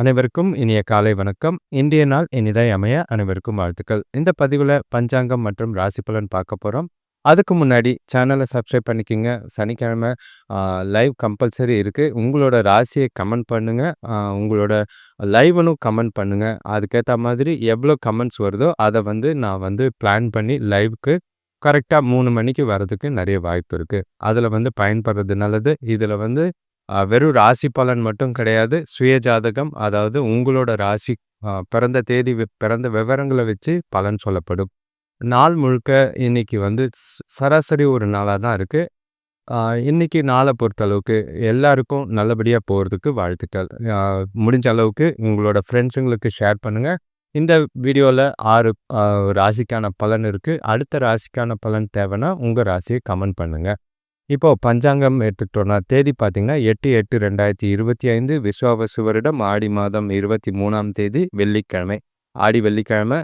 அனைவருக்கும் இனிய காலை வணக்கம். இந்திய நாள் இனிதாய் அமைய அனைவருக்கும் வாழ்த்துக்கள். இந்த பதிவில் பஞ்சாங்கம் மற்றும் ராசி பலன் பார்க்க போகிறோம் அதுக்கு முன்னாடி சேனலை சப்ஸ்கிரைப் பண்ணிக்கோங்க சனிக்கிழமை லைவ் கம்பல்சரி இருக்குது உங்களோட ராசியை கமெண்ட் பண்ணுங்கள் உங்களோட லைவனும் கமெண்ட் பண்ணுங்கள் அதுக்கேற்ற மாதிரி எவ்வளோ கமெண்ட்ஸ் வருதோ, அதை வந்து நான் வந்து பிளான் பண்ணி லைவ்க்கு கரெக்டாக மூணு மணிக்கு வரதுக்கு நிறைய வாய்ப்பு இருக்குது அதில் வந்து பயன்படுறது நல்லது. இதில் வந்து வெறும் ராசி பலன் மட்டும் கிடையாது. சுய ஜாதகம் அதாவது உங்களோட ராசி பிறந்த தேதி, பிறந்த விவரங்களை வச்சு பலன் சொல்லப்படும். நாள் முழுக்க இன்னைக்கு வந்து சராசரி ஒரு நாளாக தான் இருக்கு. இன்னைக்கு நாளை பொறுத்தளவுக்கு எல்லாருக்கும் நல்லபடியாக போகிறதுக்கு வாழ்த்துக்கள். முடிஞ்ச அளவுக்கு உங்களோட ஃப்ரெண்ட்ஸுங்களுக்கு ஷேர் பண்ணுங்கள் இந்த வீடியோவில் ஆறு ராசிக்கான பலன் இருக்கு. அடுத்த ராசிக்கான பலன் தேவைன்னா, உங்கள் ராசியை கமெண்ட் பண்ணுங்க. இப்போ பஞ்சாங்கம் எடுத்துக்கிட்டோம்னா, தேதி பார்த்தீங்கன்னா 8/8/2025 விஸ்வாவசு வருடம் ஆடி மாதம் 23ஆம் தேதி வெள்ளிக்கிழமை. ஆடி வெள்ளிக்கிழமை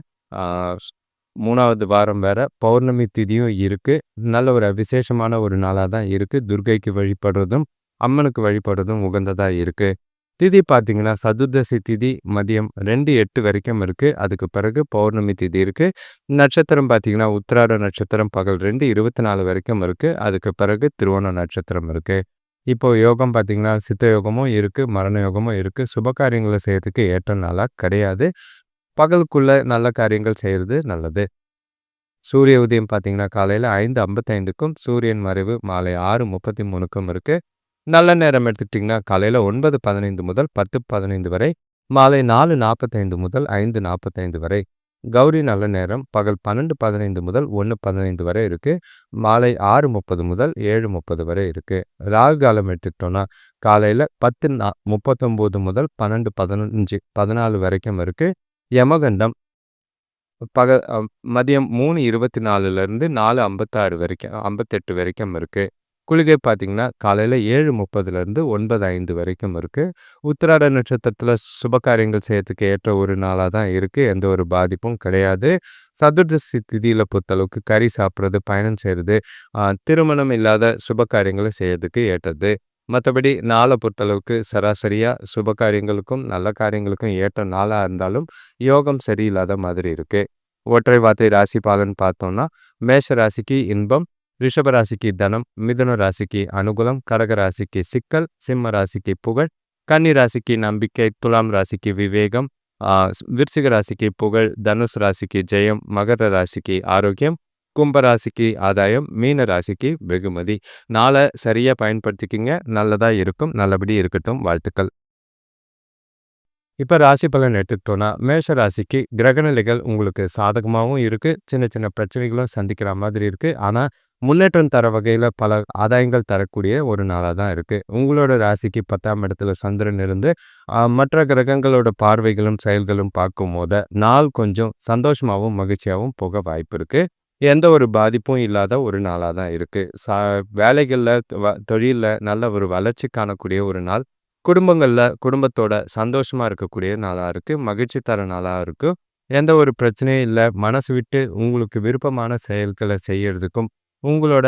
மூணாவது வாரம் வேற. பௌர்ணமி திதியும் இருக்குது நல்ல ஒரு விசேஷமான ஒரு நாளாக தான் இருக்குது துர்க்கைக்கு வழிபடுறதும், அம்மனுக்கு வழிபடுறதும் உகந்ததாக இருக்கு. திதி பார்த்தீங்கன்னா, சதுர்தசி திதி மதியம் 2:08 வரைக்கும் இருக்கு. அதுக்கு பிறகு பௌர்ணமி திதி இருக்கு. நட்சத்திரம் பார்த்தீங்கன்னா, உத்திராட நட்சத்திரம் பகல் 2:24 வரைக்கும் இருக்கு. அதுக்கு பிறகு திருவோண நட்சத்திரம் இருக்கு. இப்போ யோகம் பார்த்தீங்கன்னா, சித்த யோகமும் இருக்கு, மரண யோகமும் இருக்கு. சுப காரியங்களை செய்யறதுக்கு ஏற்ற நாளா கிடையாது. பகலுக்குள்ள நல்ல காரியங்கள் செய்கிறது நல்லது. சூரிய உதயம் பார்த்தீங்கன்னா, காலையில 5:55க்கும், சூரியன் மறைவு மாலை 6:33க்கும் இருக்கு. நல்ல நேரம் எடுத்துக்கிட்டிங்கன்னா காலையில் ஒன்பது பதினைந்து முதல் பத்து பதினைந்து வரை மாலை நாலு நாற்பத்தைந்து முதல் ஐந்து நாற்பத்தைந்து வரை. கௌரி நல்ல நேரம் பகல் பன்னெண்டு பதினைந்து முதல் ஒன்று பதினைந்து வரை இருக்குது மாலை ஆறு முப்பது முதல் ஏழு முப்பது வரை இருக்குது ராகு காலம் எடுத்துக்கிட்டோன்னா காலையில் பத்து நா முப்பத்தொம்போது முதல் பன்னெண்டு பதினஞ்சு பதினாலு வரைக்கும் இருக்குது யமகண்டம் பக மதியம் மூணு இருபத்தி நாலுலேருந்து நாலு ஐம்பத்தாறு வரைக்கும் ஐம்பத்தெட்டு வரைக்கும் இருக்குது குளிகை பார்த்தீங்கன்னா, காலையில 7:30லிருந்து 9:05 வரைக்கும் இருக்குது உத்திராட நட்சத்திரத்தில் சுப காரியங்கள் செய்யறதுக்கு ஏற்ற ஒரு நாளாக தான் இருக்குது எந்த ஒரு பாதிப்பும் கிடையாது. சதுர்தசி திதியில் பொறுத்தளவுக்கு கறி சாப்பிட்றது பயணம் செய்கிறது திருமணம் இல்லாத சுபகாரியங்களை செய்யறதுக்கு ஏற்றது. மற்றபடி நாளை பொறுத்தளவுக்கு சராசரியாக சுப காரியங்களுக்கும், நல்ல காரியங்களுக்கும் ஏற்ற நாளாக இருந்தாலும், யோகம் சரியில்லாத மாதிரி இருக்குது ஒற்றை வார்த்தை ராசி பலன் பார்த்தோம்னா, மேஷ ராசிக்கு இன்பம், ரிஷபராசிக்கு தனம், மிதுன ராசிக்கு அனுகூலம், கடக ராசிக்கு சிக்கல், சிம்ம ராசிக்கு புகழ், கன்னி ராசிக்கு நம்பிக்கை, துலாம் ராசிக்கு விவேகம், விருச்சிக ராசிக்கு புகழ், தனுஷ் ராசிக்கு ஜெயம், மகர ராசிக்கு ஆரோக்கியம், கும்பராசிக்கு ஆதாயம், மீன ராசிக்கு வெகுமதி. நாளை சரியாக பயன்படுத்திக்கிங்க நல்லதாக இருக்கும். நல்லபடி இருக்கட்டும். வாழ்த்துக்கள். இப்போ ராசி பலன் எடுத்துக்கிட்டோம்னா, மேஷ ராசிக்கு கிரகநிலைகள் உங்களுக்கு சாதகமாகவும் இருக்குது சின்ன சின்ன பிரச்சனைகளும் சந்திக்கிற மாதிரி இருக்குது ஆனால் முன்னேற்றம் தர வகையில் பல ஆதாயங்கள் தரக்கூடிய ஒரு நாளாக தான் இருக்குது உங்களோட ராசிக்கு 10ஆம் இடத்துல சந்திரன் இருந்து, மற்ற கிரகங்களோட பார்வைகளும், செயல்களும் பார்க்கும் போது நாள் கொஞ்சம் சந்தோஷமாகவும் மகிழ்ச்சியாகவும் போக வாய்ப்பு இருக்கு. எந்த ஒரு பாதிப்பும் இல்லாத ஒரு நாளாக தான் இருக்குது ச வேலைகளில் வ நல்ல ஒரு வளர்ச்சி காணக்கூடிய ஒரு நாள். குடும்பங்களில் குடும்பத்தோட சந்தோஷமாக இருக்கக்கூடிய நாளாக இருக்குது மகிழ்ச்சி தர நாளாக இருக்கும் எந்த ஒரு பிரச்சனையும் இல்லை மனசு விட்டு உங்களுக்கு விருப்பமான செயல்களை செய்யறதுக்கும், உங்களோட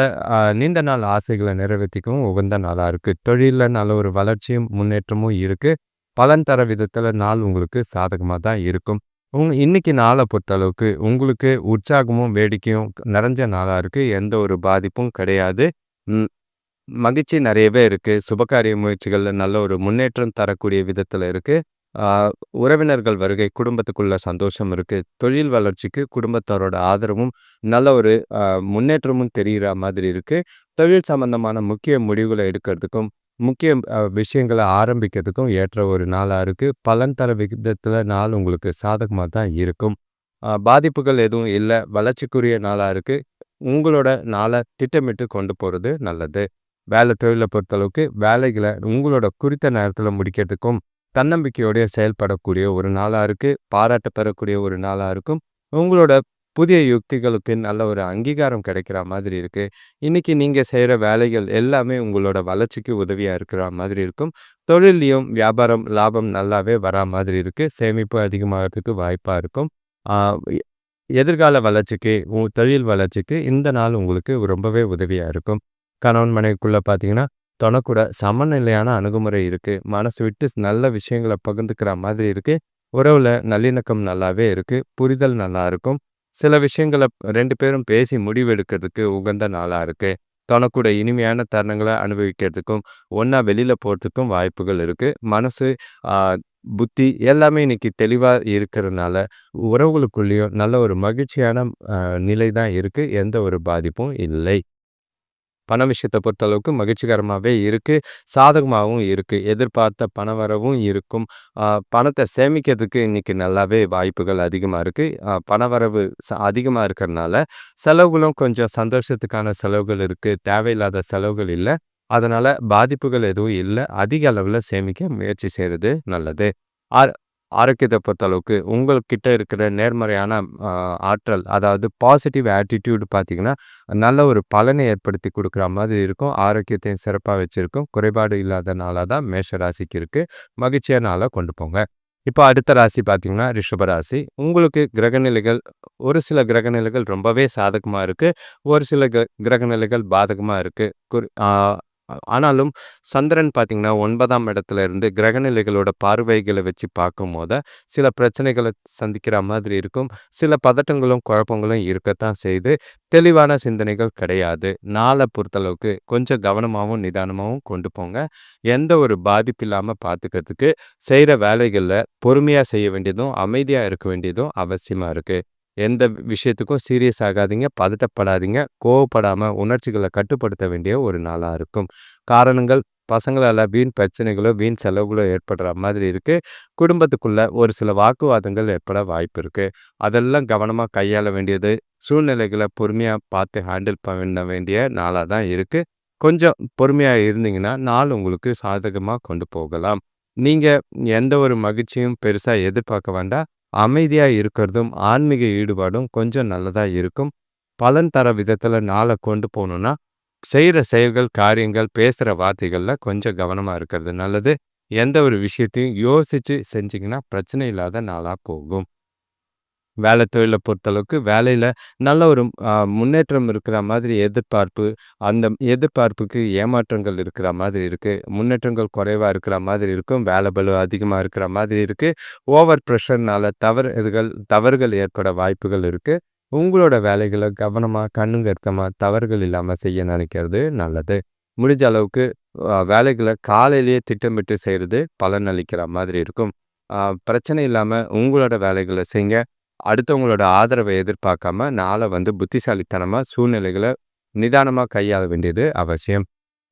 நீண்ட நாள் ஆசைகளை நிறைவேற்றிக்கவும் உகந்த நாளாக இருக்குது தொழிலில் நல்ல ஒரு வளர்ச்சியும், முன்னேற்றமும் இருக்குது பலன் தர விதத்தில் நாள் உங்களுக்கு சாதகமாக தான் இருக்கும். உங் இன்னைக்கு நாளை பொறுத்தளவுக்கு உங்களுக்கு உற்சாகமும், வேடிக்கையும் நிறைஞ்ச நாளாக இருக்குது எந்த ஒரு பாதிப்பும் கிடையாது. மகிழ்ச்சி நிறையவே இருக்குது சுபகாரிய முயற்சிகளில் நல்ல ஒரு முன்னேற்றம் தரக்கூடிய விதத்தில் இருக்குது உறவினர்கள் வருகை, குடும்பத்துக்குள்ள சந்தோஷம் இருக்குது தொழில் வளர்ச்சிக்கு குடும்பத்தாரோட ஆதரவும், நல்ல ஒரு முன்னேற்றமும் தெரிகிற மாதிரி இருக்குது தொழில் சம்பந்தமான முக்கிய முடிவுகளை எடுக்கிறதுக்கும், முக்கிய விஷயங்களை ஆரம்பிக்கிறதுக்கும் ஏற்ற ஒரு நாளாக இருக்குது பலன் தர விகிதத்தில் நாள் உங்களுக்கு சாதகமாக தான் இருக்கும். பாதிப்புகள் எதுவும் இல்லை. வளர்ச்சிக்குரிய நாளாக இருக்குது உங்களோட நாளை திட்டமிட்டு கொண்டு போகிறது நல்லது. வேலை தொழிலை பொறுத்தளவுக்கு வேலைகளை உங்களோட குறித்த நேரத்தில் முடிக்கிறதுக்கும், தன்னம்பிக்கையோட செயல்படக்கூடிய ஒரு நாளாக இருக்குது பாராட்ட பெறக்கூடிய ஒரு நாளாக இருக்கும். உங்களோட புதிய யுக்திகளுக்கு நல்ல ஒரு அங்கீகாரம் கிடைக்கிற மாதிரி இருக்குது இன்றைக்கி நீங்கள் செய்கிற வேலைகள் எல்லாமே உங்களோட வளர்ச்சிக்கு உதவியாக இருக்கிற மாதிரி இருக்கும். தொழிலையும் வியாபாரம், லாபம் நல்லாவே வரா மாதிரி இருக்குது சேமிப்பு அதிகமாகறதுக்கு வாய்ப்பாக இருக்கும். எதிர்கால வளர்ச்சிக்கு, உ தொழில் வளர்ச்சிக்கு இந்த நாள் உங்களுக்கு ரொம்பவே உதவியாக இருக்கும். கணவன் மனைவிக்குள்ளே பார்த்தீங்கன்னா, தனக்கூட சமநிலையான அணுகுமுறை இருக்குது மனசு விட்டு நல்ல விஷயங்கள பகிர்ந்துக்கிற மாதிரி இருக்குது உறவில் நல்லிணக்கம் நல்லாவே இருக்குது புரிதல் நல்லா இருக்கும். சில விஷயங்களை ரெண்டு பேரும் பேசி முடிவெடுக்கிறதுக்கு உகந்த நாளாக இருக்கு. தனக்கூட இனிமையான தருணங்களை அனுபவிக்கிறதுக்கும், ஒன்றா வெளியில் போகிறதுக்கும் வாய்ப்புகள் இருக்குது மனசு, புத்தி எல்லாமே இன்னைக்கு தெளிவாக இருக்கிறனால, உறவுகளுக்குள்ளேயும் நல்ல ஒரு மகிழ்ச்சியான நிலை தான் இருக்குது எந்த ஒரு பாதிப்பும் இல்லை. பண விஷயத்த பொறுத்தளவுக்கு மகிழ்ச்சிகரமாகவே இருக்குது சாதகமாகவும் இருக்குது எதிர்பார்த்த பண வரவும் இருக்கும். பணத்தை சேமிக்கிறதுக்கு இன்னைக்கு நல்லாவே வாய்ப்புகள் அதிகமாக இருக்குது பண பணவரவு ச இருக்கிறதுனால இருக்கிறனால, செலவுகளும் கொஞ்சம் சந்தோஷத்துக்கான செலவுகள் இருக்குது தேவையில்லாத செலவுகள் இல்லை. அதனால் பாதிப்புகள் எதுவும் இல்லை. அதிக அளவில் சேமிக்க முயற்சி செய்கிறது நல்லது. ஆரோக்கியத்தை பொறுத்த அளவுக்கு உங்கள்கிட்ட இருக்கிற நேர்மறையான ஆற்றல், அதாவது பாசிட்டிவ் ஆட்டிடியூடு பார்த்தீங்கன்னா, நல்ல ஒரு பலனை ஏற்படுத்தி கொடுக்குற மாதிரி இருக்கும். ஆரோக்கியத்தையும் சிறப்பாக வச்சுருக்கும் குறைபாடு இல்லாத நாளாக தான் மேஷ ராசிக்கு இருக்குது மகிழ்ச்சியான நாளாக கொண்டு போங்க. இப்போ அடுத்த ராசி பார்த்தீங்கன்னா, ரிஷப ராசி. உங்களுக்கு கிரகநிலைகள் ஒரு சில கிரகநிலைகள் ரொம்பவே சாதகமாக இருக்குது ஒரு சில கிரகநிலைகள் பாதகமாக இருக்குது குறி ஆனாலும் சந்திரன் பார்த்திங்கன்னா ஒன்பதாம் இடத்துல இருந்து கிரகநிலைகளோட பார்வைகளை வச்சு பார்க்கும்போது, சில பிரச்சனைகளை சந்திக்கிற மாதிரி இருக்கும். சில பதட்டங்களும், குழப்பங்களும் இருக்கத்தான் செய்து தெளிவான சிந்தனைகள் கிடையாது. நாளை பொறுத்தளவுக்கு கொஞ்சம் கவனமாகவும் நிதானமாகவும் கொண்டு போங்க. எந்த ஒரு பாதிப்பு இல்லாமல் பார்த்துக்கிறதுக்கு, செய்கிற வேலைகளில் பொறுமையாக செய்ய வேண்டியதும், அமைதியாக இருக்க வேண்டியதும் அவசியமாக இருக்குது எந்த விஷயத்துக்கும் சீரியஸ் ஆகாதீங்க. பதட்டப்படாதீங்க. கோவப்படாமல் உணர்ச்சிகளை கட்டுப்படுத்த வேண்டிய ஒரு நாளாக இருக்கும். காரணங்கள் பசங்களால் வீண் பிரச்சனைகளோ, வீண் செலவுகளோ ஏற்படுற மாதிரி இருக்குது குடும்பத்துக்குள்ளே ஒரு சில வாக்குவாதங்கள் ஏற்பட வாய்ப்பு இருக்குது அதெல்லாம் கவனமாக கையாள வேண்டியது, சூழ்நிலைகளை பொறுமையாக பார்த்து ஹேண்டில் பண்ண வேண்டிய நாளாக தான் இருக்குது கொஞ்சம் பொறுமையாக இருந்தீங்கன்னா, நாள் உங்களுக்கு சாதகமாக கொண்டு போகலாம். நீங்கள் எந்த ஒரு மகிழ்ச்சியும் பெருசாக எதிர்பார்க்க வேண்டாம். அமைதியா இருக்கிறதும், ஆன்மீக ஈடுபாடும் கொஞ்சம் நல்லதா இருக்கும். பலன் தர விதத்துல நாள கொண்டு போகணுன்னா செய்ற செயல்கள், காரியங்கள், பேசுற வார்த்தைகள்ல கொஞ்சம் கவனமா இருக்கிறது நல்லது. எந்த ஒரு விஷயத்தையும் யோசிச்சு செஞ்சீங்கன்னா, பிரச்சனை இல்லாத நாளா போகும். வேலை தொழிலை பொறுத்தளவுக்கு வேலையில் நல்ல ஒரு முன்னேற்றம் இருக்கிற மாதிரி எதிர்பார்ப்பு, அந்த எதிர்பார்ப்புக்கு ஏமாற்றங்கள் இருக்கிற மாதிரி இருக்குது முன்னேற்றங்கள் குறைவாக இருக்கிற மாதிரி இருக்கும். வேலை பளு அதிகமாக இருக்கிற மாதிரி இருக்குது ஓவர் பிரஷர்னால தவறுகள் தவறுகள் ஏற்பட வாய்ப்புகள் இருக்குது உங்களோட வேலைகள கவனமா, கண்ணுங்கருத்தமா, தவறுகள் இல்லாமல் செய்ய நினைக்கிறது நல்லது. முடிஞ்ச அளவுக்கு வேலைகளை காலையிலேயே திட்டமிட்டு செய்கிறது பலன் அளிக்கிற மாதிரி இருக்கும். பிரச்சனை இல்லாமல் உங்களோட வேலைகளை செய்யுங்க அடுத்தவங்களோட ஆதரவை எதிர்பார்க்காம, நாளை வந்து புத்திசாலித்தனமாக சூழ்நிலைகளை நிதானமாக கையாள வேண்டியது அவசியம்.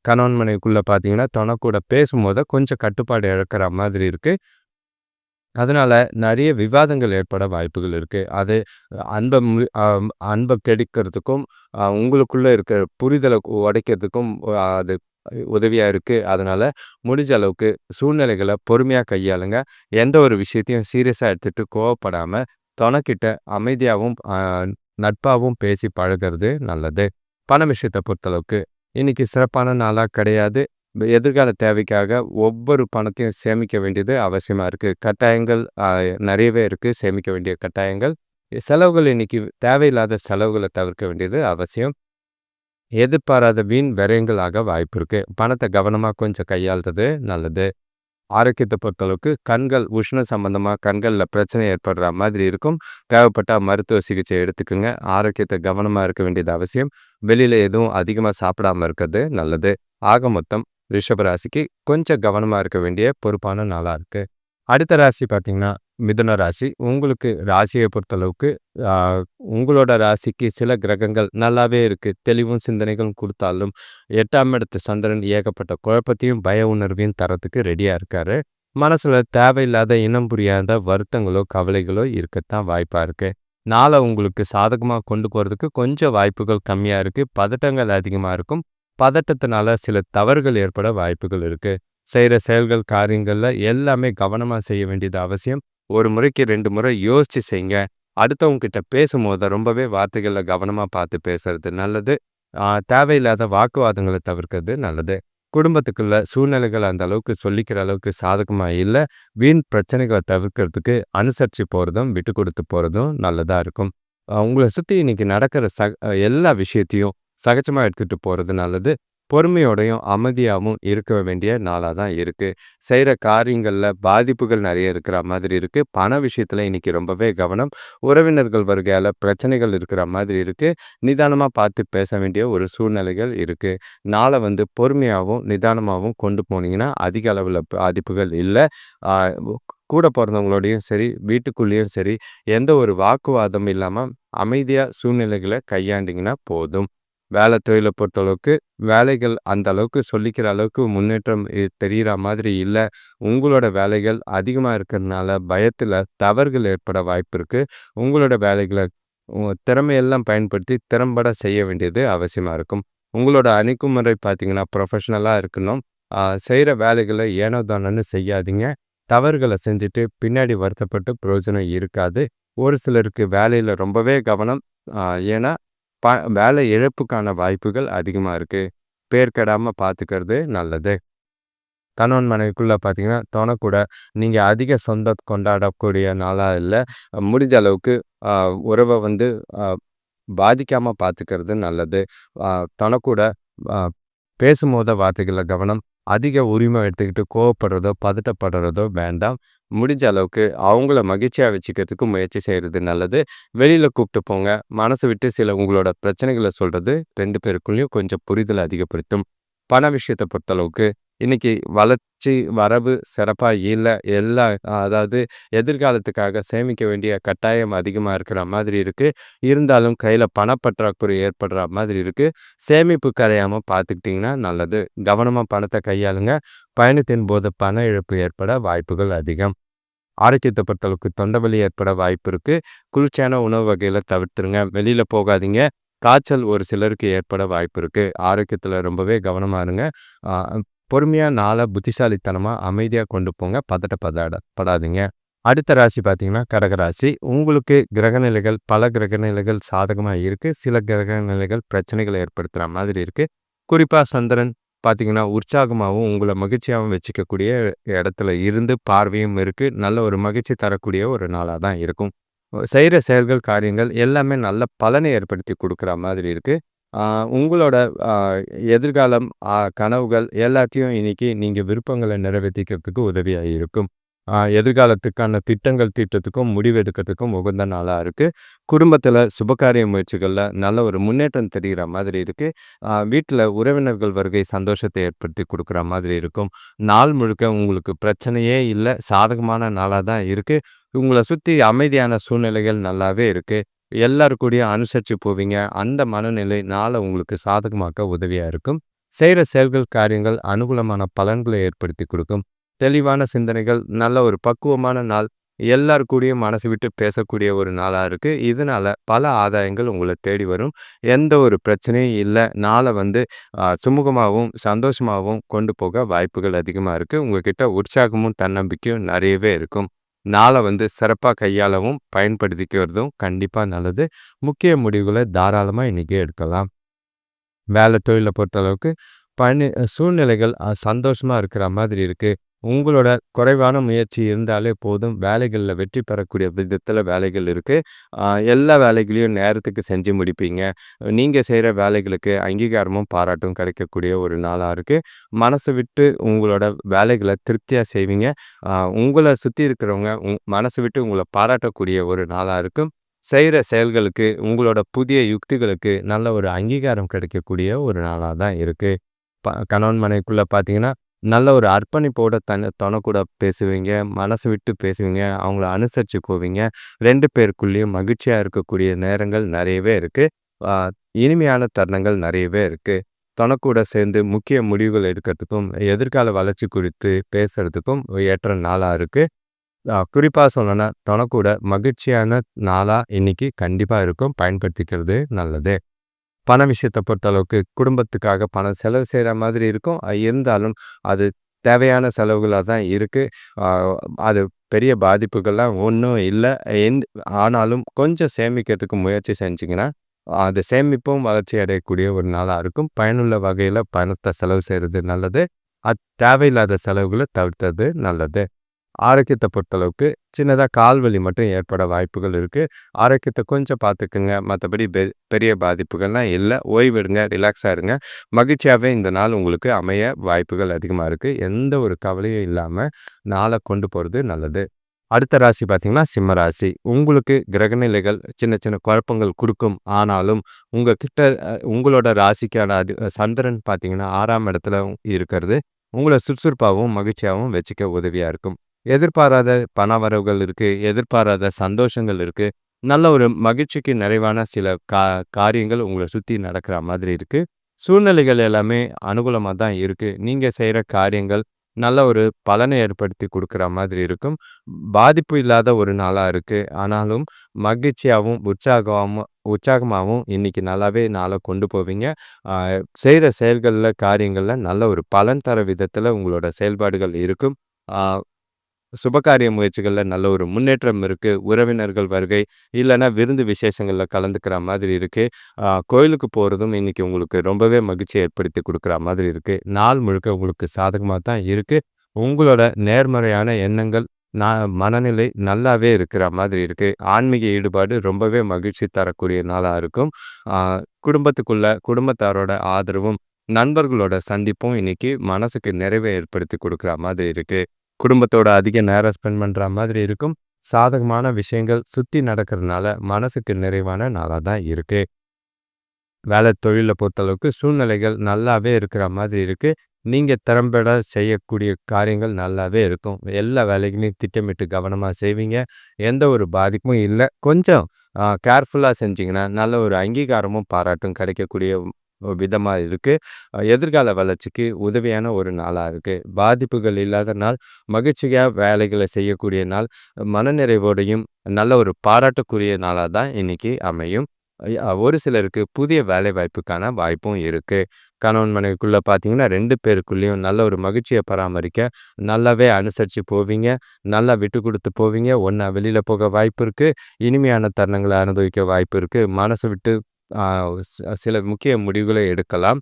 கணவன்மனைக்குள்ளே பார்த்தீங்கன்னா, தனக்கூட பேசும்போது கொஞ்சம் கட்டுப்பாடு இழக்கிற மாதிரி இருக்குது அதனால் நிறைய விவாதங்கள் ஏற்பட வாய்ப்புகள் இருக்குது அது அன்பை அன்பை கெடுக்கிறதுக்கும், உங்களுக்குள்ளே இருக்கிற புரிதலை உடைக்கிறதுக்கும் அது உதவியாக இருக்குது அதனால் முடிஞ்ச அளவுக்கு சூழ்நிலைகளை பொறுமையாக கையாளுங்க. எந்த ஒரு விஷயத்தையும் சீரியஸாக எடுத்துகிட்டு கோவப்படாமல் தொனக்கிட்ட அமைதியாகவும் நட்பாகவும் பேசி பழகுறது நல்லது. பண விஷயத்தை பொறுத்தளவுக்கு, இன்னைக்கு சிறப்பான நாளாக கிடையாது. எதிர்கால தேவைக்காக ஒவ்வொரு பணத்தையும் சேமிக்க வேண்டியது அவசியமாக இருக்கு. கட்டாயங்கள் நிறையவே இருக்குது இருக்கு. சேமிக்க வேண்டிய கட்டாயங்கள். செலவுகள் இன்னைக்கு தேவையில்லாத செலவுகளை தவிர்க்க வேண்டியது அவசியம். எதிர்பாராத வீண் விரயங்கள் ஆக வாய்ப்பு இருக்குது பணத்தை கவனமாக கொஞ்சம் கையாள்றது நல்லது. ஆரோக்கியத்தை பொறுத்தளவுக்கு கண்கள் உஷ்ண சம்பந்தமா கண்களில் பிரச்சனை ஏற்படுற மாதிரி இருக்கும். தேவைப்பட்டா மருத்துவ சிகிச்சை எடுத்துக்கோங்க ஆரோக்கியத்தை கவனமாக இருக்க வேண்டியது அவசியம். வெளியில எதுவும் அதிகமாக சாப்பிடாம இருக்கிறது நல்லது. ஆக மொத்தம் ரிஷபராசிக்கு கொஞ்சம் கவனமா இருக்க வேண்டிய பொறுப்பான நாளா இருக்கு. அடுத்த ராசி பார்த்தீங்கன்னா, மிதுன ராசி. உங்களுக்கு ராசியை பொறுத்தளவுக்கு, உங்களோட ராசிக்கு சில கிரகங்கள் நல்லாவே இருக்கு. தெளிவும் சிந்தனைகளும் கொடுத்தாலும் எட்டாம் இடத்து சந்திரன் ஏகப்பட்ட குழப்பத்தையும், பய உணர்வையும் தர்றதுக்கு ரெடியா இருக்காரு. மனசுல தேவையில்லாத இனம் புரியாத வருத்தங்களோ, கவலைகளோ இருக்கத்தான் வாய்ப்பா இருக்கு. நாள உங்களுக்கு சாதகமா கொண்டு போறதுக்கு கொஞ்சம் வாய்ப்புகள் கம்மியா இருக்கு. பதட்டங்கள் அதிகமா இருக்கும். பதட்டத்தினால சில தவறுகள் ஏற்பட வாய்ப்புகள் இருக்கு. செய்கிற செயல்கள், காரியங்கள்ல எல்லாமே கவனமா செய்ய வேண்டியது அவசியம். ஒரு முறைக்கு ரெண்டு முறை யோசிச்சு செய்ங்க. அடுத்தவங்க கிட்ட பேசும்போது ரொம்பவே வார்த்தைகள கவனமா பார்த்து பேசுறது நல்லது. தேவையில்லாத வாக்குவாதங்கள தவிர்க்கிறது நல்லது. குடும்பத்துக்குள்ள சூழ்நிலைகள் அந்த அளவுக்கு சொல்லிக்கிற அளவுக்கு சாதகமா இல்ல. வீண் பிரச்சனைகள தவிர்க்கிறதுக்கு அனுசரிச்சு போறதும், விட்டு கொடுத்து போறதும் நல்லதா இருக்கும். உங்களை உங்கள சுத்தி இன்னைக்கு நடக்கிற ச எல்லா விஷயத்தையும் சகஜமா எடுத்துட்டு போறது நல்லது. பொறுமையோடையும், அமைதியாகவும் இருக்க வேண்டிய நாளாக தான் இருக்குது செய்கிற காரியங்களில் பாதிப்புகள் நிறைய இருக்கிற மாதிரி இருக்குது பண விஷயத்தில் இன்னைக்கு ரொம்பவே கவனம். உறவினர்கள் வருகையால் பிரச்சனைகள் இருக்கிற மாதிரி இருக்குது நிதானமாக பார்த்து பேச வேண்டிய ஒரு சூழ்நிலைகள் இருக்குது நாளை வந்து பொறுமையாகவும் நிதானமாகவும் கொண்டு போனீங்கன்னா, அதிக அளவில் பாதிப்புகள் இல்லை. கூட பிறந்தவங்களோடையும் சரி, வீட்டுக்குள்ளேயும் சரி, எந்த ஒரு வாக்குவாதம் இல்லாமல் அமைதியாக சூழ்நிலைகளை கையாண்டிங்கன்னா போதும். வேலை தொழிலை பொறுத்தளவுக்கு, வேலைகள் அந்த அளவுக்கு சொல்லிக்கிற அளவுக்கு முன்னேற்றம் தெரிகிற தெரியிற மாதிரி இல்லை உங்களோட வேலைகள் அதிகமாக இருக்கிறதுனால, பயத்தில் தவறுகள் ஏற்பட வாய்ப்பு இருக்குது உங்களோட வேலைகளை திறமையெல்லாம் பயன்படுத்தி திறம்பட செய்ய வேண்டியது அவசியமாக இருக்கும். உங்களோட அணுகுமுறை பார்த்தீங்கன்னா, ப்ரொஃபஷ்னலாக இருக்கணும். செய்கிற வேலைகளை ஏனோ தானோன்னு செய்யாதீங்க. தவறுகளை செஞ்சுட்டு பின்னாடி வருத்தப்பட்டு பிரயோஜனம் இருக்காது. ஒரு சிலருக்கு வேலையில் ரொம்பவே கவனம். ஏன்னா, ப வேலை இழப்புக்கான வாய்ப்புகள் அதிகமாக இருக்கு. பேர் கெடாமல் பார்த்துக்கிறது நல்லது. கணவன் மனைவிக்குள்ளே பார்த்தீங்கன்னா, தொண நீங்கள் அதிக சொந்தம் கொண்டாடக்கூடிய நாளா இல்லை முடிஞ்ச அளவுக்கு உறவை வந்து பாதிக்காமல் பார்த்துக்கிறது நல்லது. அ தொண கூட பேசும்போது கவனம். அதிக உரிமை எடுத்துக்கிட்டு கோவப்படுறதோ, பதட்டப்படுறதோ வேண்டாம். முடிஞ்ச அளவுக்கு அவங்கள மகிழ்ச்சியாக வச்சுக்கிறதுக்கு முயற்சி செய்கிறது நல்லது. வெளியில கூப்பிட்டு போங்க. மனசை விட்டு சில உங்களோட பிரச்சனைகளை சொல்றது ரெண்டு பேருக்குள்ளேயும் கொஞ்சம் புரிதல் அதிகப்படுத்தும். பண விஷயத்தை பொறுத்தளவுக்கு, இன்னைக்கு வளர்ச்சி, வரவு சிறப்பாக இல்லை எல்லா அதாவது எதிர்காலத்துக்காக சேமிக்க வேண்டிய கட்டாயம் அதிகமாக இருக்கிற மாதிரி இருக்குது இருந்தாலும் கையில் பணப்பற்றாக்குறை ஏற்படுற மாதிரி இருக்குது சேமிப்பு கரையாமல் பார்த்துக்கிட்டிங்கன்னா நல்லது. கவனமாக பணத்தை கையாளுங்க. பயணத்தின் போது பண இழப்பு ஏற்பட வாய்ப்புகள் அதிகம். ஆரோக்கியத்தை பொறுத்தளவுக்கு தொண்டைவலி ஏற்பட வாய்ப்பு இருக்குது குளிர்ச்சியான உணவு வகையில் தவிர்த்துருங்க. வெளியில் போகாதீங்க. காய்ச்சல் ஒரு சிலருக்கு ஏற்பட வாய்ப்பு இருக்குது ஆரோக்கியத்தில் ரொம்பவே கவனமா இருங்க. பொறுமையாக பொறுமையா புத்திசாலித்தனமாக அமைதியாக கொண்டு போங்க. பதட்டப்படாட படாதீங்க. அடுத்த ராசி பார்த்தீங்கன்னா, கடகராசி. உங்களுக்கு கிரகநிலைகள் பல கிரகநிலைகள் சாதகமா இருக்கு. சில கிரகநிலைகள் பிரச்சனைகளை ஏற்படுத்துகிற மாதிரி இருக்கு. குறிப்பா சந்திரன் பார்த்தீங்கன்னா, உற்சாகமாகவும் உங்களை மகிழ்ச்சியாவும் வச்சுக்கக்கூடிய இடத்துல இருந்து பார்வையும் இருக்கு. நல்ல ஒரு மகிழ்ச்சி தரக்கூடிய ஒரு நாளா தான் இருக்கும். செய்கிற செயல்கள், காரியங்கள் எல்லாமே நல்ல பலனை ஏற்படுத்தி கொடுக்குற மாதிரி இருக்கு. உங்களோட எதிர்காலம், கனவுகள் எல்லாத்தையும் இன்னைக்கு நீங்கள் விருப்பங்களை நிறைவேற்றிக்கிறதுக்கு உதவியாக இருக்கும். எதிர்காலத்துக்கான திட்டங்கள் தீட்டத்துக்கும் முடிவு எடுக்கிறதுக்கும் உகந்த நாளாக இருக்குது குடும்பத்தில் சுபகாரிய முயற்சிகளில் நல்ல ஒரு முன்னேற்றம் தெரிகிற மாதிரி இருக்குது வீட்டில் உறவினர்கள் வருகை சந்தோஷத்தை ஏற்படுத்தி கொடுக்குற மாதிரி இருக்கும். நாள் முழுக்க உங்களுக்கு பிரச்சனையே இல்லை சாதகமான நாளாக தான் இருக்குது உங்களை சுற்றி அமைதியான சூழ்நிலைகள் நல்லாவே இருக்குது எல்லாரும் கூடயும் அனுசரித்து போவீங்க. அந்த மனநிலை நாளை உங்களுக்கு சாதகமாக்க உதவியாக இருக்கும். செய்கிற செயல்கள், காரியங்கள் அனுகூலமான பலன்களை ஏற்படுத்தி கொடுக்கும் தெளிவான சிந்தனைகள், நல்ல ஒரு பக்குவமான நாள். எல்லார் கூடயும் மனசு விட்டு பேசக்கூடிய ஒரு நாளாக இருக்குது இதனால பல ஆதாயங்கள் உங்களை தேடி வரும். எந்த ஒரு பிரச்சனையும் இல்லை நாளை வந்து சுமூகமாகவும் சந்தோஷமாகவும் கொண்டு போக வாய்ப்புகள் அதிகமாக இருக்குது உங்ககிட்ட உற்சாகமும், தன்னம்பிக்கையும் நிறையவே இருக்கும். நாளை வந்து சிறப்பா கையாளவும், பயன்படுத்திக்கிறதும் கண்டிப்பா நல்லது. முக்கிய முடிவுகளை தாராளமா இன்றைக்கி எடுக்கலாம். வேலை தொழில பொறுத்தளவுக்கு, பணி சூழ்நிலைகள் சந்தோஷமாக சந்தோஷமா இருக்கிற மாதிரி இருக்கு. உங்களோட குறைவான முயற்சி இருந்தாலே போதும். வேலைகளில் வெற்றி பெறக்கூடிய விதத்தில் வேலைகள் இருக்குது எல்லா வேலைகளையும் நேரத்துக்கு செஞ்சு முடிப்பீங்க. நீங்கள் செய்கிற வேலைகளுக்கு அங்கீகாரமும், பாராட்டும் கிடைக்கக்கூடிய ஒரு நாளாக இருக்குது மனசை விட்டு உங்களோட வேலைகளை திருப்தியாக செய்வீங்க. உங்களை சுற்றி இருக்கிறவங்க உங் மனசை விட்டு உங்களை பாராட்டக்கூடிய ஒரு நாளாக இருக்கும். செய்கிற செயல்களுக்கு, உங்களோட புதிய யுக்திகளுக்கு நல்ல ஒரு அங்கீகாரம் கிடைக்கக்கூடிய ஒரு நாளாக தான் இருக்குது ப கணவன் மனைவிக்குள்ளே பார்த்தீங்கன்னா, நல்ல ஒரு அர்ப்பணிப்போட தன தொண கூட பேசுவீங்க. மனசு விட்டு பேசுவீங்க. அவங்கள அனுசரித்து போவீங்க. ரெண்டு பேருக்குள்ளேயும் மகிழ்ச்சியாக இருக்கக்கூடிய நேரங்கள் நிறையவே இருக்குது இனிமையான தருணங்கள் நிறையவே இருக்குது தனக்கூட சேர்ந்து முக்கிய முடிவுகள் எடுக்கிறதுக்கும், எதிர்கால வளர்ச்சி குறித்து பேசுகிறதுக்கும் ஏற்ற நாளாக இருக்குது குறிப்பாக சொல்லணும்னா, தனக்கூட மகிழ்ச்சியான நாளாக இன்றைக்கி கண்டிப்பாக இருக்கும். பயன்படுத்திக்கிறது நல்லது. பண விஷயத்தை பொறுத்தளவுக்கு குடும்பத்துக்காக பணம் செலவு செய்கிற மாதிரி இருக்கும். இருந்தாலும் அது தேவையான செலவுகளாக தான் இருக்குது அது பெரிய பாதிப்புகள்லாம் ஒன்றும் இல்லை எந் ஆனாலும் கொஞ்சம் சேமிக்கிறதுக்கு முயற்சி செஞ்சிங்கன்னா அது சேமிப்பும் வளர்ச்சி அடையக்கூடிய ஒரு நாளாக இருக்கும். பயனுள்ள வகையில் பணத்தை செலவு செய்கிறது நல்லது. அது தேவையில்லாத செலவுகளை தவிர்த்தது நல்லது. ஆரோக்கியத்தை பொறுத்தளவுக்கு சின்னதாக கால் வலி மட்டும் ஏற்பட வாய்ப்புகள் இருக்குது ஆரோக்கியத்தை கொஞ்சம் பார்த்துக்குங்க மற்றபடி பெ பெரிய பாதிப்புகள்லாம் இல்லை. ஓய்வெடுங்க ரிலாக்ஸாக இருங்க மகிழ்ச்சியாகவே இந்த நாள் உங்களுக்கு அமைய வாய்ப்புகள் அதிகமாக இருக்குது எந்த ஒரு கவலையும் இல்லாமல் நாளை கொண்டு போகிறது நல்லது. அடுத்த ராசி பார்த்தீங்கன்னா சிம்ம ராசி. உங்களுக்கு கிரகநிலைகள் சின்ன சின்ன குழப்பங்கள் கொடுக்கும் ஆனாலும் உங்கள் கிட்ட உங்களோட ராசிக்கான அது சந்திரன் பார்த்தீங்கன்னா ஆறாம் இடத்துல இருக்கிறது. உங்களை சுறுசுறுப்பாகவும் மகிழ்ச்சியாகவும் வச்சுக்க உதவியாக இருக்கும். எதிர்பாராத பணவரவுகள் இருக்குது எதிர்பாராத சந்தோஷங்கள் இருக்குது நல்ல ஒரு மகிழ்ச்சிக்கு நிறைவான சில கா காரியங்கள் உங்களை சுற்றி நடக்கிற மாதிரி இருக்குது சூழ்நிலைகள் எல்லாமே அனுகூலமாக தான் இருக்குது நீங்கள் செய்கிற காரியங்கள் நல்ல ஒரு பலனை ஏற்படுத்தி கொடுக்குற மாதிரி இருக்கும். பாதிப்பு இல்லாத ஒரு நாளாக இருக்குது ஆனாலும் மகிழ்ச்சியாகவும் உற்சாகமாகவும் உற்சாகமாகவும் இன்றைக்கி நல்லாவே நாளை கொண்டு போவீங்க. செய்கிற செயல்களில் காரியங்களில் நல்ல ஒரு பலன் தர விதத்தில் உங்களோட செயல்பாடுகள் இருக்கும். சுபகாரிய முயற்சிகளில் நல்ல ஒரு முன்னேற்றம் இருக்குது உறவினர்கள் வருகை இல்லைன்னா விருந்து விசேஷங்களில் கலந்துக்கிற மாதிரி இருக்குது கோயிலுக்கு போகிறதும் இன்றைக்கி உங்களுக்கு ரொம்பவே மகிழ்ச்சி ஏற்படுத்தி கொடுக்குற மாதிரி இருக்குது நாள் முழுக்க உங்களுக்கு சாதகமாக தான் இருக்குது உங்களோட நேர்மறையான எண்ணங்கள் நான் மனநிலை நல்லாவே இருக்கிற மாதிரி இருக்குது ஆன்மீக ஈடுபாடு ரொம்பவே மகிழ்ச்சி தரக்கூடிய நாளாக இருக்கும். குடும்பத்துக்குள்ள குடும்பத்தாரோட ஆதரவும் நண்பர்களோட சந்திப்பும் இன்னைக்கு மனசுக்கு நிறைவை ஏற்படுத்தி கொடுக்குற மாதிரி இருக்குது குடும்பத்தோட அதிக நேரம் ஸ்பெண்ட் பண்ணுற மாதிரி இருக்கும். சாதகமான விஷயங்கள் சுற்றி நடக்கிறதுனால மனசுக்கு நிறைவான நாளாக தான் இருக்குது வேலை தொழிலை பொறுத்தளவுக்கு சூழ்நிலைகள் நல்லாவே இருக்கிற மாதிரி இருக்குது நீங்கள் திறம்பட செய்யக்கூடிய காரியங்கள் நல்லாவே இருக்கும். எல்லா வேலைகளையும் திட்டமிட்டு கவனமாக செய்வீங்க. எந்த ஒரு பாதிப்பும் இல்லை. கொஞ்சம் கேர்ஃபுல்லாக செஞ்சிங்கன்னா நல்ல ஒரு அங்கீகாரமும் பாராட்டும் கிடைக்கக்கூடிய விதமாக இருக்குது எதிர்கால வளர்ச்சிக்கு உதவியான ஒரு நாளாக இருக்குது பாதிப்புகள் இல்லாத நாள் மகிழ்ச்சியாக வேலைகளை செய்யக்கூடிய நாள் மனநிறைவோடையும் நல்ல ஒரு பாராட்டக்கூடிய நாளாக தான் இன்றைக்கி அமையும். ஒரு சிலருக்கு புதிய வேலை வாய்ப்புக்கான வாய்ப்பும் இருக்குது கணவன் மனைவிக்குள்ளே பார்த்தீங்கன்னா ரெண்டு பேருக்குள்ளேயும் நல்ல ஒரு மகிழ்ச்சியை பராமரிக்க நல்லாவே அனுசரித்து போவீங்க. நல்லா விட்டு கொடுத்து போவீங்க. ஒன்றா வெளியில் போக வாய்ப்பு இருக்குது இனிமையான தருணங்களை அனுபவிக்க வாய்ப்பு இருக்குது மனசு விட்டு சில முக்கிய முடிவுகளை எடுக்கலாம்.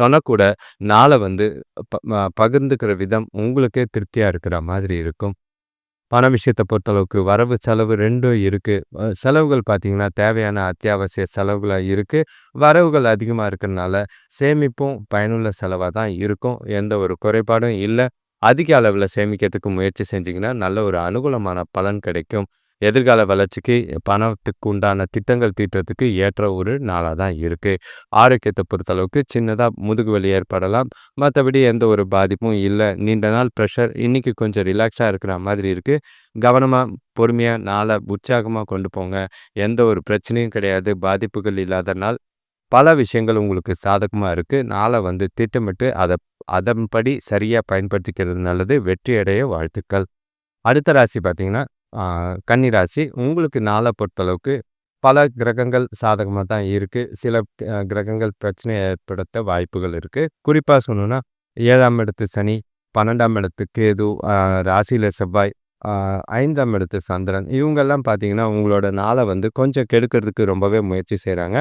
தொணக்கூட நாளை வந்து ப பகிர்ந்துக்கிற விதம் உங்களுக்கே திருப்தியாக இருக்கிற மாதிரி இருக்கும். பண விஷயத்தை பொறுத்தளவுக்கு வரவு செலவு ரெண்டும் இருக்குது செலவுகள் பார்த்திங்கன்னா தேவையான அத்தியாவசிய செலவுகளாக இருக்குது வரவுகள் அதிகமாக இருக்கிறதுனால சேமிப்பும் பயனுள்ள செலவாக தான் இருக்கும். எந்த ஒரு குறைபாடும் இல்லை. அதிக அளவில் சேமிக்கிறதுக்கு முயற்சி செஞ்சிங்கன்னா நல்ல ஒரு அனுகூலமான பலன் கிடைக்கும். எதிர்கால வளர்ச்சிக்கு பணத்துக்கு உண்டான திட்டங்கள் தீட்டுறதுக்கு ஏற்ற ஒரு நாளாக தான் இருக்குது ஆரோக்கியத்தை பொறுத்தளவுக்கு சின்னதாக முதுகு வலி ஏற்படலாம். மற்றபடி எந்த ஒரு பாதிப்பும் இல்லை. நீண்ட நாள் ப்ரெஷர் இன்றைக்கி கொஞ்சம் ரிலாக்ஸாக இருக்கிற மாதிரி இருக்குது கவனமாக பொறுமையாக நாளை உற்சாகமாக கொண்டு போங்க. எந்த ஒரு பிரச்சனையும் கிடையாது. பாதிப்புகள் இல்லாத நாள். பல விஷயங்கள் உங்களுக்கு சாதகமாக இருக்குது நாளை வந்து திட்டமிட்டு அதை அதன்படி சரியாக பயன்படுத்திக்கிறது நல்லது. வெற்றி அடைய வாழ்த்துக்கள். அடுத்த ராசி பார்த்திங்கன்னா கன்னிராசி உங்களுக்கு நாளை பொறுத்தளவுக்கு பல கிரகங்கள் சாதகமாக தான் இருக்குது சில கிரகங்கள் பிரச்சனை ஏற்படுத்த வாய்ப்புகள் இருக்குது குறிப்பாக சொல்லணுன்னா ஏழாம் இடத்து சனி பன்னெண்டாம் இடத்து கேது ராசியில் செவ்வாய் ஐந்தாம் இடத்து சந்திரன். இவங்கெல்லாம் பார்த்தீங்கன்னா உங்களோட நாளை வந்து கொஞ்சம் கெடுக்கிறதுக்கு ரொம்பவே முயற்சி செய்கிறாங்க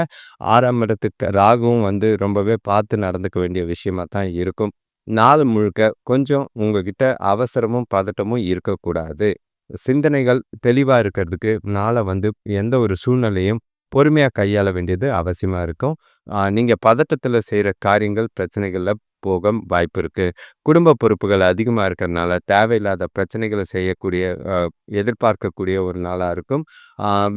ஆறாம் இடத்துக்கு ராகுவும் வந்து ரொம்பவே பார்த்து நடந்துக்க வேண்டிய விஷயமா தான் இருக்கும். நாள் முழுக்க கொஞ்சம் உங்ககிட்ட அவசரமும் பதட்டமும் இருக்கக்கூடாது. சிந்தனைகள் தெளிவாக இருக்கிறதுக்கு நாளை வந்து எந்த ஒரு சூழ்நிலையும் பொறுமையாக கையாள வேண்டியது அவசியமாக இருக்கும். நீங்கள் பதட்டத்தில் செய்கிற காரியங்கள் பிரச்சனைகளில் போக வாய்ப்பு இருக்குது குடும்ப பொறுப்புகள் அதிகமாக இருக்கிறதுனால தேவையில்லாத பிரச்சனைகளை செய்யக்கூடிய எதிர்பார்க்கக்கூடிய ஒரு நாளாக இருக்கும்.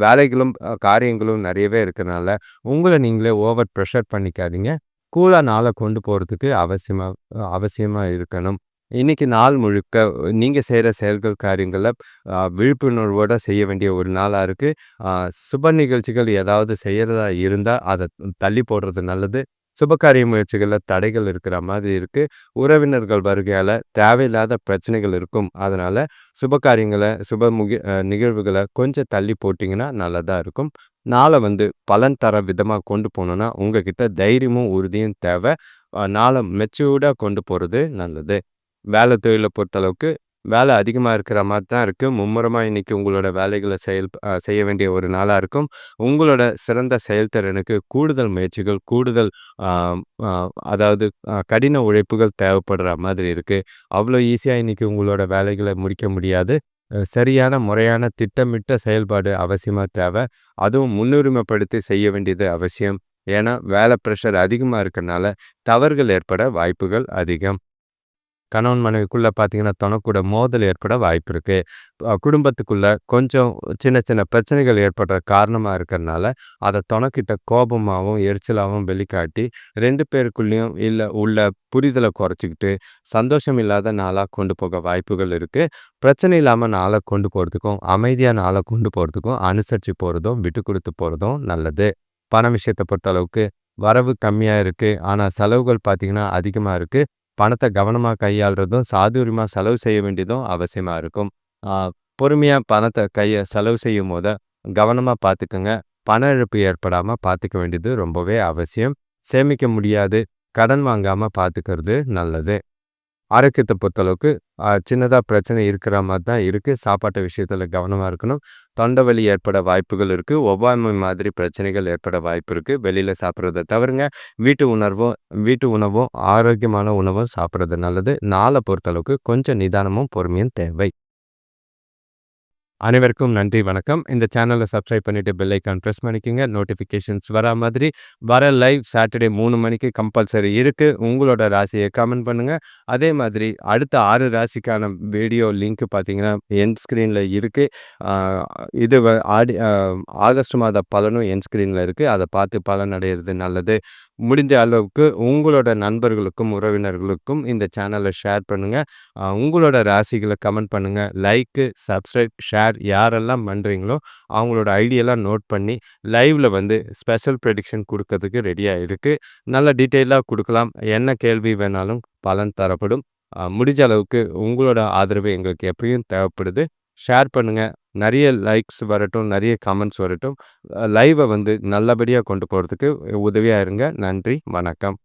வேலைகளும் காரியங்களும் நிறையவே இருக்கிறனால உங்களை நீங்களே ஓவர் ப்ரெஷர் பண்ணிக்காதீங்க. கூலாக நாளை கொண்டு போகிறதுக்கு அவசியமாக அவசியமாக இருக்கணும். இன்னைக்கு நாள் முழுக்க நீங்கள் செய்கிற செயல்கள் காரியங்களை விழிப்புணர்வோடு செய்ய வேண்டிய ஒரு நாளாக இருக்குது சுப நிகழ்ச்சிகள் ஏதாவது செய்கிறதா இருந்தால் அதை தள்ளி போடுறது நல்லது. சுபகாரிய முயற்சிகளில் தடைகள் இருக்கிற மாதிரி இருக்குது உறவினர்கள் வருகையால் தேவையில்லாத பிரச்சனைகள் இருக்கும். அதனால் சுபகாரியங்களை சுப முகி நிகழ்வுகளை கொஞ்சம் தள்ளி போட்டிங்கன்னா நல்லதாக இருக்கும். நாளை வந்து பலன் தர விதமாக கொண்டு போகணுன்னா உங்ககிட்ட தைரியமும் உறுதியும் தேவை. நாளை மெச்சூர்டாக கொண்டு போகிறது நல்லது. வேலை தொழிலை பொறுத்தளவுக்கு வேலை அதிகமாக இருக்கிற மாதிரி தான் இருக்குது மும்முரமாக இன்னைக்கு உங்களோட வேலைகளை செயல் செய்ய வேண்டிய ஒரு நாளாக இருக்கும். உங்களோட சிறந்த செயல்திறனுக்கு கூடுதல் முயற்சிகள், கூடுதல் அதாவது கடின உழைப்புகள் தேவைப்படுற மாதிரி இருக்குது அவ்வளோ ஈஸியாக இன்றைக்கி உங்களோட வேலைகளை முடிக்க முடியாது. சரியான முறையான திட்டமிட்ட செயல்பாடு அவசியமாக தேவை. அதுவும் முன்னுரிமைப்படுத்தி செய்ய வேண்டியது அவசியம். ஏன்னா, வேலை ப்ரெஷர் அதிகமாக இருக்கிறனால தவறுகள் ஏற்பட வாய்ப்புகள் அதிகம். கணவன் மனைவிக்குள்ள பார்த்தீங்கன்னா, தனக்கூட மோதல் ஏற்பட வாய்ப்பு இருக்கு. குடும்பத்துக்குள்ளே குடும்பத்துக்குள்ள கொஞ்சம் சின்ன சின்ன பிரச்சனைகள் ஏற்படுற காரணமா இருக்கிறதுனால அதை தனக்கிட்ட கோபமாகவும் எரிச்சலாகவும் வெளிக்காட்டி ரெண்டு பேருக்குள்ளேயும் இல்லை உள்ள புரிதலை குறைச்சிக்கிட்டு சந்தோஷம் இல்லாத நாளாக கொண்டு போக வாய்ப்புகள் இருக்கு. பிரச்சனை இல்லாமல் நாளை கொண்டு போகிறதுக்கும் அமைதியாக நாளை கொண்டு போகிறதுக்கும் அனுசரித்து போகிறதும் விட்டு கொடுத்து போகிறதும் நல்லது. பண விஷயத்தை பொறுத்த அளவுக்கு வரவு கம்மியாக இருக்குது ஆனால் செலவுகள் பார்த்தீங்கன்னா அதிகமாக இருக்குது பணத்தை கவனமாக கையாள்றதும், சாதுரியமாக செலவு செய்ய வேண்டியதும் அவசியமாக இருக்கும். பொறுமையாக பணத்தை கையை கைய செலவு செய்யும்போத கவனமாக பார்த்துக்கோங்க பண இழப்பு ஏற்படாமல் பார்த்துக்க வேண்டியது ரொம்பவே அவசியம். சேமிக்க முடியாது, கடன் வாங்காமல் பார்த்துக்கிறது நல்லது. ஆரோக்கியத்தை பொறுத்தளவுக்கு சின்னதாக பிரச்சனை இருக்கிற மாதிரி தான் இருக்குது சாப்பாட்டு விஷயத்தில் கவனமாக இருக்கணும். தொண்டை வலி ஏற்பட வாய்ப்புகள் இருக்குது ஒவ்வாமை மாதிரி பிரச்சனைகள் ஏற்பட வாய்ப்பு இருக்குது வெளியில் சாப்பிட்றத தவிருங்க. வீட்டு உணர்வும் வீட்டு உணவும், ஆரோக்கியமான உணவும் சாப்பிட்றது நல்லது. நாளை பொறுத்தளவுக்கு கொஞ்சம் நிதானமும், பொறுமையும் தேவை. அனைவருக்கும் நன்றி, வணக்கம். இந்த சேனலை சப்ஸ்கிரைப் பண்ணிவிட்டு பெல் ஐகான் பிரஸ் பண்ணிக்கங்க. நோட்டிஃபிகேஷன்ஸ் வரா மாதிரி வர லைவ் சாட்டர்டே மூணு மணிக்கு கம்பல்சரி இருக்குது உங்களோட ராசியை கமெண்ட் பண்ணுங்கள் அதே மாதிரி அடுத்த ஆறு ராசிக்கான வீடியோ லிங்க் பார்த்தீங்கன்னா, எண்ட் ஸ்க்ரீனில் இருக்குது இது ஆடி ஆகஸ்ட் மாத பலனும் என் ஸ்க்ரீனில் இருக்குது அதை பார்த்து பலன் அடையிறது நல்லது. முடிஞ்ச அளவுக்கு உங்களோட நண்பர்களுக்கும், உறவினர்களுக்கும் இந்த சேனலை ஷேர் பண்ணுங்கள் உங்களோட ராசிகளை கமெண்ட் பண்ணுங்கள் லைக்கு, சப்ஸ்கிரைப், ஷேர் யாரெல்லாம் பண்ணுறீங்களோ அவங்களோட ஐடியெல்லாம் நோட் பண்ணி லைவில் வந்து ஸ்பெஷல் ப்ரெடிக்ஷன் கொடுக்கறதுக்கு ரெடியாக இருக்குது நல்ல டீட்டெயிலாக கொடுக்கலாம் என்ன கேள்வி வேணாலும் பலன் தரப்படும். முடிஞ்ச அளவுக்கு உங்களோட ஆதரவு எங்களுக்கு எப்பயும் தேவைப்படுது. ஷேர் பண்ணுங்க. நிறைய லைக்ஸ் வரட்டும், நிறைய கமெண்ட்ஸ் வரட்டும். லைவை லைவ வந்து நல்லபடியா கொண்டு போறதுக்கு உதவியா இருங்க. நன்றி, வணக்கம்.